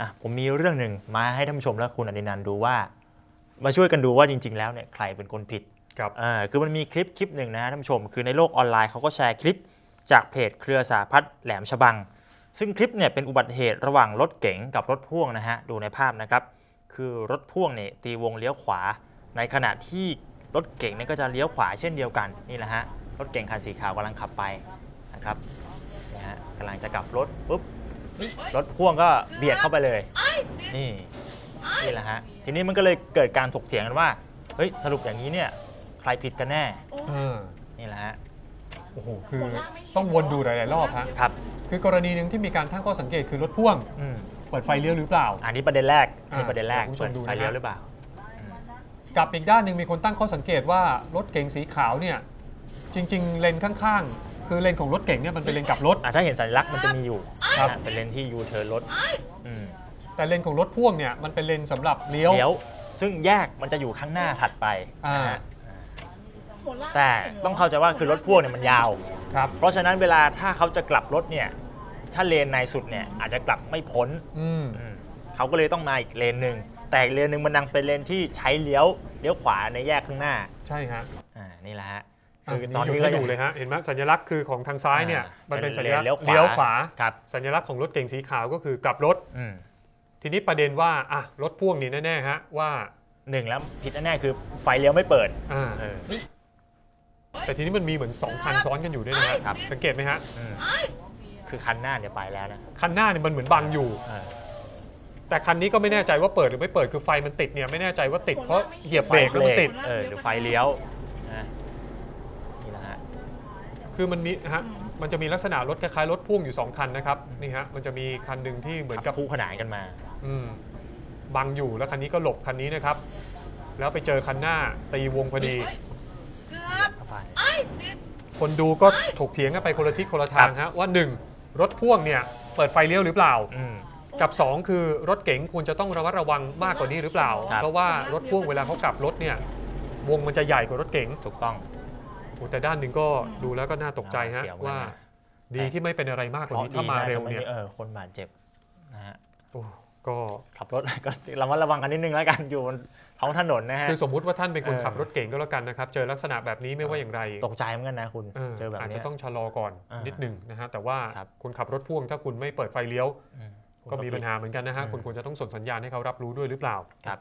อะผมมีเรื่องหนึ่งมาให้ท่านผู้ชมและคุณอดินันท์ดูว่า มาช่วยกันดูว่าจริง ๆ แล้วเนี่ยใครเป็นคนผิดครับอ่าคือมันมีคลิปคลิปหนึ่งนะท่านผู้ชม คือในโลกออนไลน์เขาก็แชร์คลิปจากเพจเครือสาพัฒน์แหลมฉบัง ซึ่งคลิปเนี่ยเป็นอุบัติเหตุระหว่างรถเก๋งกับรถพ่วงนะฮะดูในภาพนะครับ คือรถพ่วงเนี่ยตีวงเลี้ยวขวา ในขณะที่รถเก๋งเนี่ยก็จะเลี้ยวขวาเช่นเดียวกันนี่แหละฮะรถเก๋งคันสีขาวกำลังขับไปนะครับนี่ฮะกำลังจะกลับรถปุ๊บ รถพ่วงก็เบียดเข้าไปเลย นี่นี่แหละฮะทีนี้มันก็เลยเกิดการถกเถียงกันว่าเฮ้ยสรุปอย่างนี้เนี่ยใครผิดกันแน่เออนี่แหละฮะโอ้โหคือต้องวนดูหลาย ๆ รอบฮะครับ คือกรณีหนึ่งที่มีการตั้งข้อสังเกตคือรถพ่วงอืมเปิดไฟเลี้ยวหรือเปล่า อันนี้ประเด็นแรกอันนี้อ่าประเด็นแรกเดี๋ยวคุณผู้ชเปิมดดูไฟนะฮะเลี้ยวหรือเปล่าอืมกับอีกด้านหนึ่งมีคนตั้งข้อสังเกตว่ารถเก๋งสีขาวเนี่ยจริง ๆ เลนข้าง ๆ คือเลนของรถเก๋งเนี่ยมันเป็นเลนกลับรถ อะถ้าเห็นสัญลักษณ์มันจะมีอยู่ ครับ นะฮะเป็นเลนที่ยูเทิร์นรถอืมแต่เลนของรถพ่วงเนี่ยมันเป็นเลนสำหรับเลี้ยวเลี้ยวซึ่งแยกมันจะอยู่ข้างหน้าถัดไปอ่า นะฮะแต่ต้องเข้าใจว่าคือรถพ่วงเนี่ยมันยาวครับ เพราะฉะนั้นเวลาถ้าเขาจะกลับรถเนี่ยถ้าเลนในสุดเนี่ยอาจจะกลับไม่พ้นอืม อืมเขาก็เลยต้องมาอีกเลนหนึ่งแต่อีกเลนหนึ่งมันดังเป็นเลนที่ใช้เลี้ยวเลี้ยวขวาในแยกข้างหน้าใช่ฮะ อ่านี่แหละฮะอะ คือตอนนี่นี้ก็ก็อยู่เลยฮะ เห็นไหมสัญลักษณ์คือของทางซ้ายเนี่ยอ่ามันเป็นสัญเลลักษณ์เลี้ยวขวาเลี้ยวขวาครับสัญลักษณ์ของรถเก๋งสีขาวก็คือกลับรถอืมทีนี้ประเด็นว่าอะรถพ่วงนี่แน่ๆฮะว่าหนึ่งแล้วผิดแน่ๆคือไฟเลี้ยวไม่เปิดอ่าเออแต่ทีนี้มันมีเหมือน 2 คันซ้อนกันอยู่ด้วยนะฮะครับ สังเกตไหมฮะอืมคือคันหน้าเนี่ยไปแล้วนะ คันหน้าเนี่ยมันเหมือนบังอยู่เออแต่คันนี้ก็ไม่แน่ใจว่าเปิดหรือไม่เปิด คือไฟมันติดเนี่ยไม่แน่ใจว่าติดเพราะเหยียบเบรกแล้วมันติด เออหรือไฟเลี้ยว นะนี่แหละฮะ คือมันมีฮะมันจะมีลักษณะรถคล้ายๆรถพ่วงอยู่ 2 คันนะครับ นี่ฮะ มันจะมีคันหนึ่งที่เหมือนกับคู่ขนานกันมา อืมบังอยู่แล้วคันนี้ก็หลบคันนี้นะครับ แล้วไปเจอคันหน้าตีวงพอดีเข้าไปคนดูก็ถกเถียงกันไปคนละทิศคนละทางฮะว่า 1 รถพ่วงเนี่ยเปิดไฟเลี้ยวหรือเปล่า อืม กับ 2 คือรถเก๋งควรจะต้องระมัดระวังมากกว่านี้หรือเปล่า ครับ เพราะว่ารถพ่วงเวลาเขากลับรถเนี่ยวงมันจะใหญ่กว่ารถเก๋งถูกต้อง โอ้แต่ด้านหนึ่งก็ดูแล้วก็น่าตกใจฮะเสียวเหมือนกันว่า นะ ดีที่ไม่เป็นอะไรมากกว่านี้เพถ้าราะมาดีเร็วจะไม่เนี่ยมีเออคนบาดเจ็บนะฮะโอ้ก็ขับรถ ก็ระมัดระวังกันนิดนึงแล้วกันอยู่บนท้องถนนนะฮะ คือสมมุติว่าท่านเป็นคนเออ ขับรถเก๋งก็แล้วกันนะครับ เจอลักษณะแบบนี้ไม่ว่าอย่างไรตกใจเหมือนกันนะคุณเออเจอแบบอาจเนี้จะยต้องชะลอก่อนอ่านินิดหนึ่งนะฮะแต่ว่าครับคนขับรถพ่วงถ้าคุณไม่เปิดไฟเลี้ยว อืมก็มีปัญหาเหมือนกันนะฮะอืมคุณควรจะต้องส่งสัญญาณให้เขารับรู้ด้วยหรือเปล่าครับ